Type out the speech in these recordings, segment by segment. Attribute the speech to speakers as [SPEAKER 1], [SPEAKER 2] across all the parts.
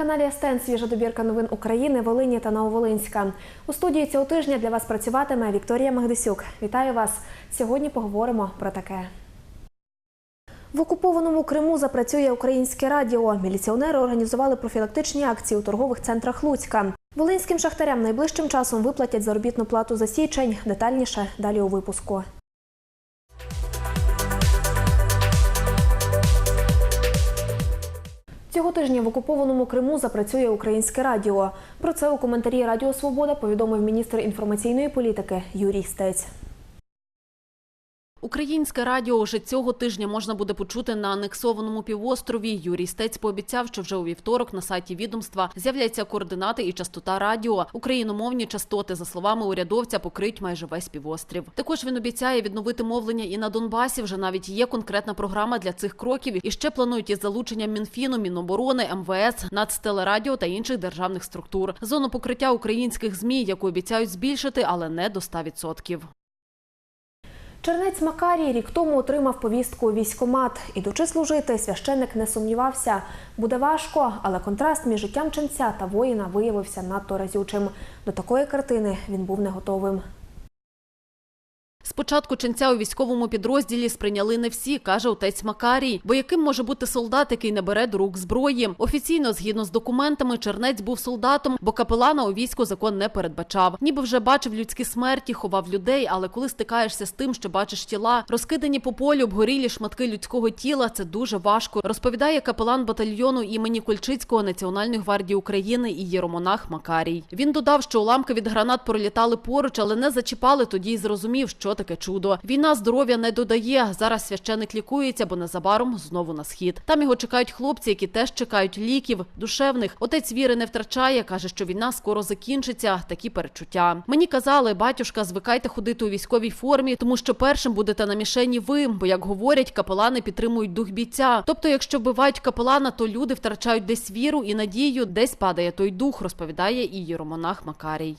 [SPEAKER 1] каналі СТН свіжа добірка новин України, Волині та Нововолинська. У студії цього тижня для вас працюватиме Вікторія Магдисюк. Вітаю вас! Сьогодні поговоримо про таке. В окупованому Криму запрацює українське радіо. Міліціонери організували профілактичні акції у торгових центрах Луцька. Волинським шахтарям найближчим часом виплатять заробітну плату за січень. Детальніше далі у випуску. Цього тижня в окупованому Криму запрацює українське радіо. Про це у коментарі Радіо Свобода повідомив міністр інформаційної політики Юрій Стець.
[SPEAKER 2] Українське радіо уже цього тижня можна буде почути на анексованому півострові. Юрій Стець пообіцяв, що вже у вівторок на сайті відомства з'являться координати і частота радіо. Україномовні частоти, за словами урядовця, покриють майже весь півострів. Також він обіцяє відновити мовлення і на Донбасі. Вже навіть є конкретна програма для цих кроків. І ще планують із залученням Мінфіну, Міноборони, МВС, Нацтелерадіо та інших державних структур. Зону покриття українських змі, яку обіцяють збільшити, але не до 100%.
[SPEAKER 1] Чернець Макарій рік тому отримав повістку у військкомат. Ідучи служити, священник не сумнівався. Буде важко, але контраст між життям ченця та воїна виявився надто разючим. До такої картини він був не готовим.
[SPEAKER 2] Спочатку ченця у військовому підрозділі сприйняли не всі, каже отець Макарій. Бо яким може бути солдат, який не бере до рук зброї? Офіційно, згідно з документами, чернець був солдатом, бо капелана у війську закон не передбачав. Ніби вже бачив людські смерті, ховав людей. Але коли стикаєшся з тим, що бачиш тіла, розкидані по полю, обгорілі шматки людського тіла, це дуже важко. Розповідає капелан батальйону імені Кульчицького Національної гвардії України і єромонах Макарій. Він додав, що уламки від гранат пролітали поруч, але не зачіпали. Тоді й зрозумів, що таке чудо. Війна здоров'я не додає. Зараз священик лікується, бо незабаром знову на схід. Там його чекають хлопці, які теж чекають ліків, душевних. Отець віри не втрачає. каже, що війна скоро закінчиться. Такі перечуття. Мені казали, батюшка, звикайте ходити у військовій формі, тому що першим будете на мішені ви. Бо як говорять, капелани підтримують дух бійця. Тобто, якщо вбивають капелана, то люди втрачають десь віру і надію, десь падає той дух, розповідає і єромонах Макарій.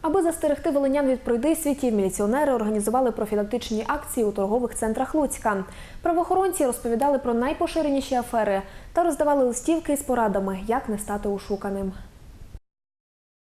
[SPEAKER 1] Аби застерегти волинян від пройдисвітів, міліціонери організували профілактичні акції у торгових центрах Луцька. Правоохоронці розповідали про найпоширеніші афери та роздавали листівки з порадами, як не стати ушуканим.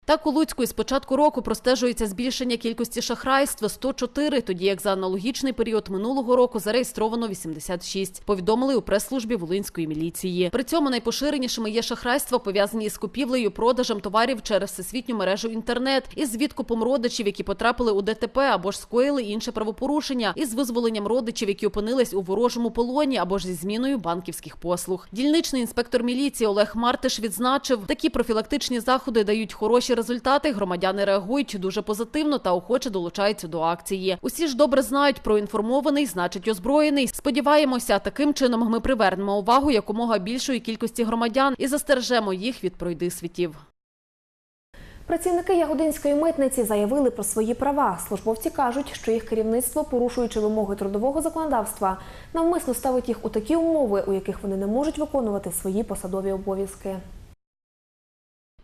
[SPEAKER 2] Так у Луцьку із початку року простежується збільшення кількості шахрайств – 104, тоді як за аналогічний період минулого року зареєстровано 86, повідомили у прес-службі Волинської міліції. При цьому найпоширенішими є шахрайства, пов'язані із купівлею, продажем товарів через всесвітню мережу інтернет, із відкупом родичів, які потрапили у ДТП або ж скоїли інше правопорушення, із визволенням родичів, які опинились у ворожому полоні або ж зі зміною банківських послуг. Дільничний інспектор міліції Олег Мартиш відзначив, такі профілактичні заходи дають хороші результати. Громадяни реагують дуже позитивно та охоче долучаються до акції. Усі ж добре знають про інформований, значить озброєний. Сподіваємося, таким чином ми привернемо увагу якомога більшої кількості громадян і застережемо їх від пройдисвітів.
[SPEAKER 1] Працівники Ягодинської митниці заявили про свої права. Службовці кажуть, що їх керівництво, порушуючи вимоги трудового законодавства, навмисно ставить їх у такі умови, у яких вони не можуть виконувати свої посадові обов'язки.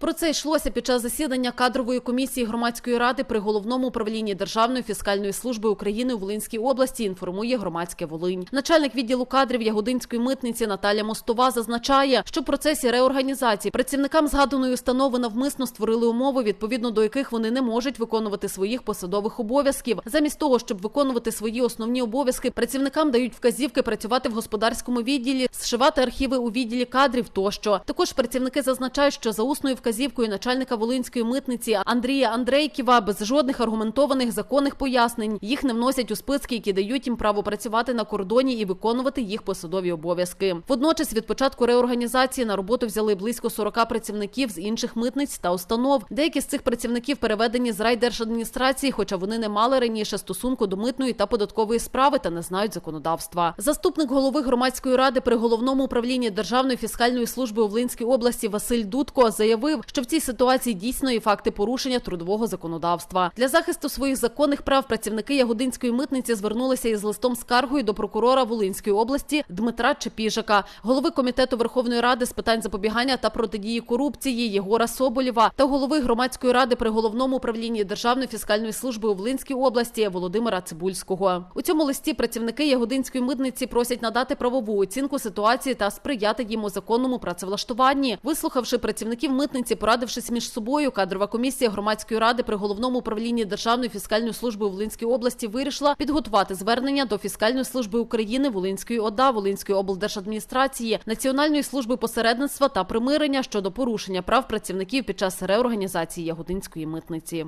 [SPEAKER 2] Про це йшлося під час засідання кадрової комісії громадської ради при головному управлінні Державної фіскальної служби України у Волинській області. Інформує громадське Волинь. Начальник відділу кадрів Ягодинської митниці Наталя Мостова зазначає, що в процесі реорганізації працівникам згаданої установи навмисно створили умови, відповідно до яких вони не можуть виконувати своїх посадових обов'язків. Замість того, щоб виконувати свої основні обов'язки, працівникам дають вказівки працювати в господарському відділі, зшивати архіви у відділі кадрів тощо. Також працівники зазначають, що за усною вказівкою начальника Волинської митниці Андрія Андрейківа без жодних аргументованих законних пояснень їх не вносять у списки, які дають їм право працювати на кордоні і виконувати їх посадові обов'язки. Водночас від початку реорганізації на роботу взяли близько 40 працівників з інших митниць та установ. Деякі з цих працівників переведені з райдержадміністрації, хоча вони не мали раніше стосунку до митної та податкової справи та не знають законодавства. Заступник голови громадської ради при головному управлінні Державної фіскальної служби у Волинській області Василь Дудко заявив, що в цій ситуації дійсно є факти порушення трудового законодавства. Для захисту своїх законних прав працівники Ягодинської митниці звернулися із листом скаргою до прокурора Волинської області Дмитра Чепіжика, голови комітету Верховної Ради з питань запобігання та протидії корупції Єгора Соболєва та голови громадської ради при головному управлінні Державної фіскальної служби у Волинській області Володимира Цибульського. У цьому листі працівники Ягодинської митниці просять надати правову оцінку ситуації та сприяти їм у законному працевлаштуванні. Вислухавши працівників митниці, порадившись між собою, кадрова комісія громадської ради при головному управлінні Державної фіскальної служби у Волинській області вирішила підготувати звернення до фіскальної служби України, Волинської ОДА, Волинської облдержадміністрації, Національної служби посередництва та примирення щодо порушення прав працівників під час реорганізації Ягодинської митниці.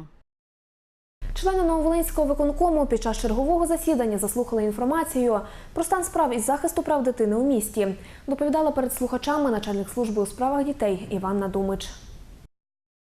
[SPEAKER 1] Члени Нововолинського виконкому під час чергового засідання заслухали інформацію про стан справ із захисту прав дитини у місті. Доповідала перед слухачами начальник служби у справах дітей Іванна Думич.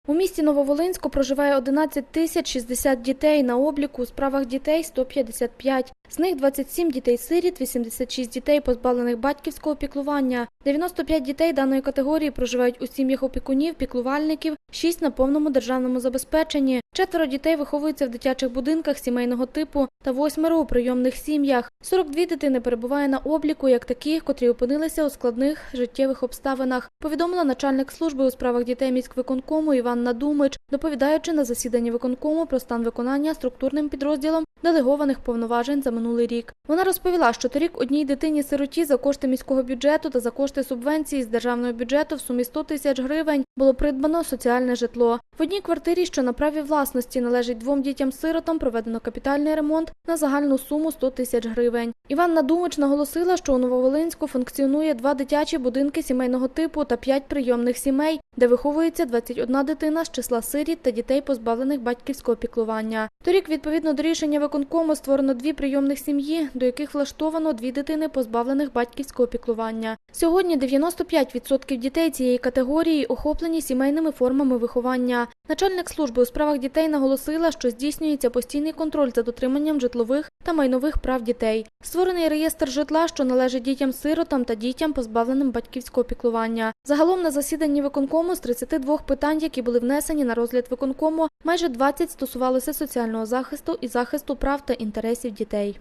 [SPEAKER 3] У місті Нововолинську проживає 11 тисяч 60 дітей. На обліку у справах дітей 155. З них 27 дітей-сиріт, 86 дітей, позбавлених батьківського піклування. 95 дітей даної категорії проживають у сім'ях опікунів, піклувальників, 6 на повному державному забезпеченні. Четверо дітей виховуються в дитячих будинках сімейного типу та восьмеро у прийомних сім'ях. 42 дитини перебуває на обліку як такі, котрі опинилися у складних життєвих обставинах. Повідомила начальник служби у справах дітей міськвиконкому Іванна Думич, доповідаючи на засіданні виконкому про стан виконання структурним підрозділом делегованих повноважень за минулий рік. Вона розповіла, що торік одній дитині-сироті за кошти міського бюджету та за кошти субвенції з державного бюджету в сумі 100 тисяч гривень було придбано соціальне житло. В одній квартирі, що на праві власності належить двом дітям-сиротам, проведено капітальний ремонт на загальну суму 100 тисяч гривень. Іванна Думич наголосила, що у Нововолинську функціонує два дитячі будинки сімейного типу та п'ять прийомних сімей, де виховується 21 дитина з числа сиріт та дітей, позбавлених батьківського піклування. Торік, відповідно до рішення виконкому, створено дві прийомних сім'ї, до яких влаштовано дві дитини, позбавлених батьківського піклування. Сьогодні 95% дітей цієї категорії охоплені сімейними формами виховання. Начальник служби у справах дітей наголосила, що здійснюється постійний контроль за дотриманням житлових та майнових прав дітей. Створений реєстр житла, що належить дітям-сиротам та дітям, позбавленим батьківського піклування. Загалом на засіданні виконкому з 32 питань, які були внесені на розгляд виконкому, майже 20 стосувалося соціального захисту і захисту прав та інтересів дітей.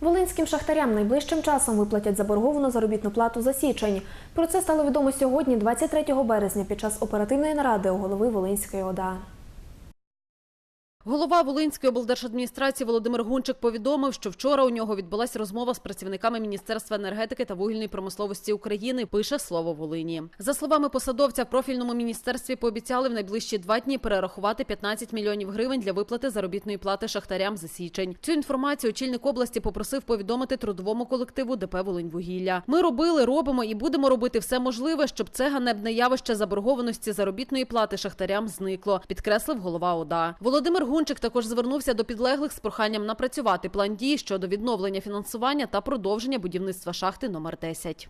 [SPEAKER 1] Волинським шахтарям найближчим часом виплатять заборговану заробітну плату за січень. Про це стало відомо сьогодні, 23 березня, під час оперативної наради у голови Волинської ОДА.
[SPEAKER 2] Голова Волинської облдержадміністрації Володимир Гунчик повідомив, що вчора у нього відбулася розмова з працівниками Міністерства енергетики та вугільної промисловості України. Пише слово Волині. За словами посадовця, в профільному міністерстві пообіцяли в найближчі два дні перерахувати 15 мільйонів гривень для виплати заробітної плати шахтарям за січень. Цю інформацію очільник області попросив повідомити трудовому колективу ДП Волиньвугілля. Ми робили, робимо і будемо робити все можливе, щоб це ганебне явище заборгованості заробітної плати шахтарям зникло. Підкреслив голова ОДА. Володимир Гунчик також звернувся до підлеглих з проханням напрацювати план дій щодо відновлення фінансування та продовження будівництва шахти номер 10.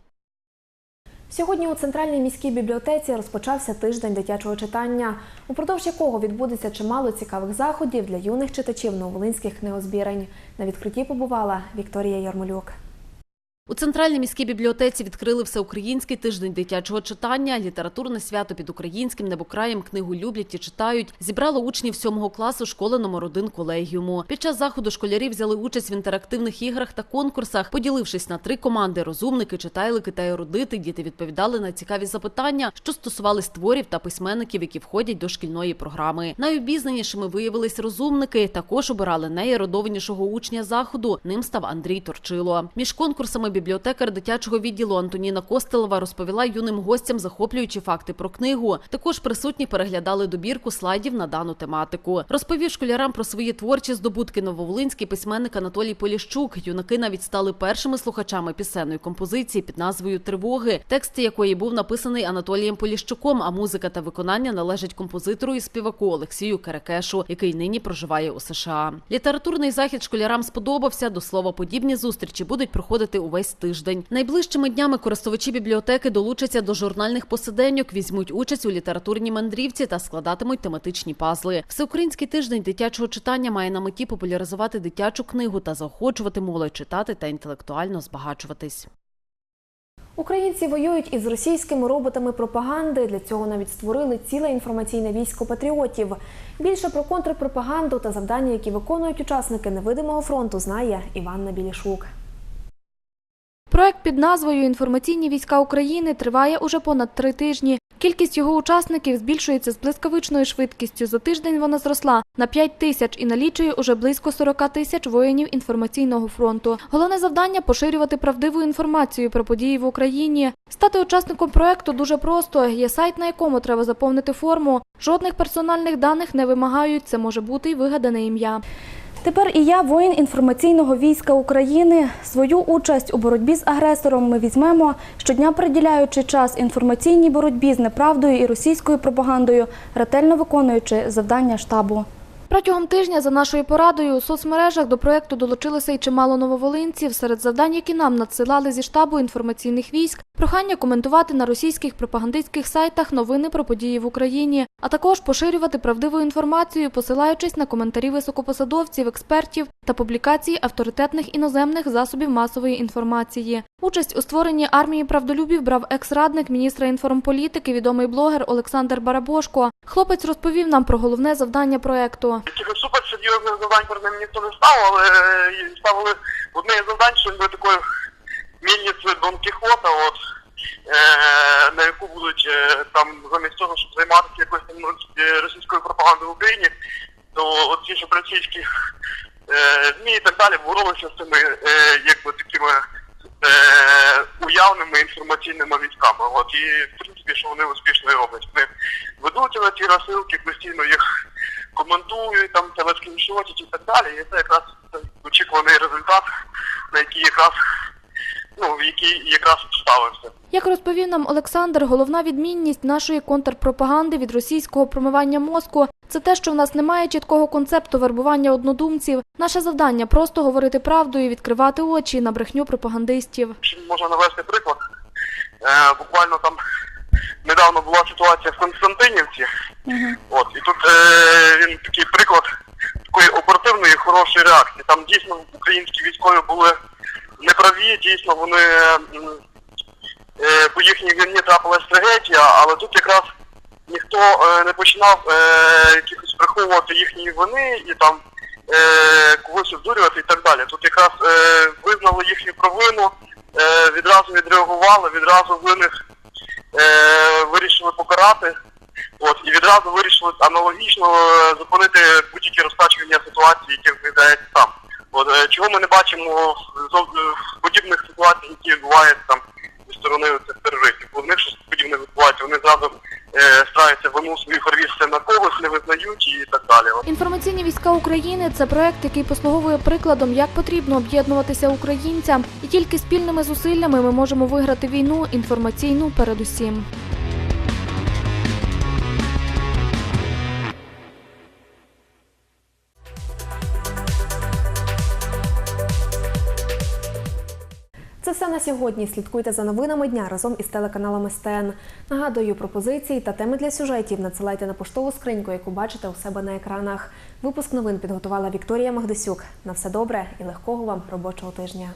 [SPEAKER 1] Сьогодні у центральній міській бібліотеці розпочався тиждень дитячого читання, упродовж якого відбудеться чимало цікавих заходів для юних читачів нововолинських книгозбірень. На відкритті побувала Вікторія Ярмолюк.
[SPEAKER 2] У центральній міській бібліотеці відкрили всеукраїнський тиждень дитячого читання. Літературне свято під українським небокраєм книгу люблять і читають. Зібрало учнів сьомого класу школи номер 1 колегіуму. Під час заходу школярі взяли участь в інтерактивних іграх та конкурсах. Поділившись на три команди: розумники, читайлики та ерудити, діти відповідали на цікаві запитання, що стосувались творів та письменників, які входять до шкільної програми. Найобізнанішими виявились розумники. Також обирали найерудованішого учня заходу. Ним став Андрій Торчило. Між конкурсами бібліотекар дитячого відділу Антоніна Костелева розповіла юним гостям захоплюючі факти про книгу. Також присутні переглядали добірку слайдів на дану тематику. Розповів школярам про свої творчі здобутки нововолинський письменник Анатолій Поліщук. Юнаки навіть стали першими слухачами пісенної композиції під назвою Тривоги, текст якої був написаний Анатолієм Поліщуком. А музика та виконання належать композитору і співаку Олексію Керекешу, який нині проживає у США. Літературний захід школярам сподобався. До слова, подібні зустрічі будуть проходити увесь тиждень. Найближчими днями користувачі бібліотеки долучаться до журнальних посиденьок, візьмуть участь у літературній мандрівці та складатимуть тематичні пазли. Всеукраїнський тиждень дитячого читання має на меті популяризувати дитячу книгу та заохочувати молодь читати та інтелектуально збагачуватись.
[SPEAKER 1] Українці воюють із російськими роботами пропаганди. Для цього навіть створили ціле інформаційне військо патріотів. Більше про контрпропаганду та завдання, які виконують учасники невидимого фронту, знає Іванна Білішук.
[SPEAKER 3] Проект під назвою Інформаційні війська України триває уже понад три тижні. Кількість його учасників збільшується з блискавичною швидкістю. За тиждень вона зросла на 5 тисяч і налічує уже близько 40 тисяч воїнів інформаційного фронту. Головне завдання поширювати правдиву інформацію про події в Україні. Стати учасником проекту дуже просто. Є сайт, на якому треба заповнити форму. Жодних персональних даних не вимагають. Це може бути й вигадане ім'я.
[SPEAKER 4] Тепер і я, воїн інформаційного війська України, свою участь у боротьбі з агресором ми візьмемо, щодня приділяючи час інформаційній боротьбі з неправдою і російською пропагандою, ретельно виконуючи завдання штабу.
[SPEAKER 3] Протягом тижня за нашою порадою у соцмережах до проекту долучилося й чимало нововолинців. Серед завдань, які нам надсилали зі штабу інформаційних військ, прохання коментувати на російських пропагандистських сайтах новини про події в Україні, а також поширювати правдиву інформацію, посилаючись на коментарі високопосадовців, експертів та публікації авторитетних іноземних засобів масової інформації. Участь у створенні армії правдолюбів брав екс-радник міністра інформполітики, відомий блогер Олександр Барабошко. Хлопець розповів нам про головне завдання проекту.
[SPEAKER 5] Таких супер серйозних завдань перед ним ніхто не став, але е, ставили одне із завдань, що ніби такою мільницею Дон Кіхота, от, е, на яку будуть е, там замість того, щоб займатися якоюсь там е, російською пропагандою в Україні, то ці ж російські е, ЗМІ і так далі боролися з цими е, якби такими е, уявними інформаційними військами. От і в принципі, що вони успішно і роблять. Вони ведуть на ці розсилки, постійно їх коментують, там телескріншотять і так далі. І це якраз очікуваний результат, на який якраз ну, в який якраз ставився.
[SPEAKER 3] Як розповів нам Олександр, головна відмінність нашої контрпропаганди від російського промивання мозку це те, що в нас немає чіткого концепту вербування однодумців. Наше завдання просто говорити правду і відкривати очі на брехню пропагандистів.
[SPEAKER 5] Можна навести приклад? Е, буквально там недавно була ситуація в Константинівці. От, і тут е, він такий приклад такої оперативної хорошої реакції. Там дійсно українські військові були неправі, дійсно вони е, по їхній війні трапилась трагедія, але тут якраз ніхто е, не починав е, якихось приховувати їхні вини і там е, когось обдурювати і так далі. Тут якраз е, визнали їхню провину, е, відразу відреагували, відразу винних е, вирішили покарати. От, і відразу вирішили аналогічно е, зупинити будь-які розтачування ситуації, які відбуваються там. От, е, чого ми не бачимо в подібних ситуаціях, які відбуваються там зі сторони цих терористів. Бо них щось подібне відбувається, вони зразу е, стараються вину свою перевісити на когось, не визнають і так далі.
[SPEAKER 3] Інформаційні війська України це проект, який послуговує прикладом, як потрібно об'єднуватися українцям, і тільки спільними зусиллями ми можемо виграти війну інформаційну передусім.
[SPEAKER 1] Сьогодні. Слідкуйте за новинами дня разом із телеканалом СТН. Нагадую, пропозиції та теми для сюжетів надсилайте на поштову скриньку, яку бачите у себе на екранах. Випуск новин підготувала Вікторія Магдисюк. На все добре і легкого вам робочого тижня.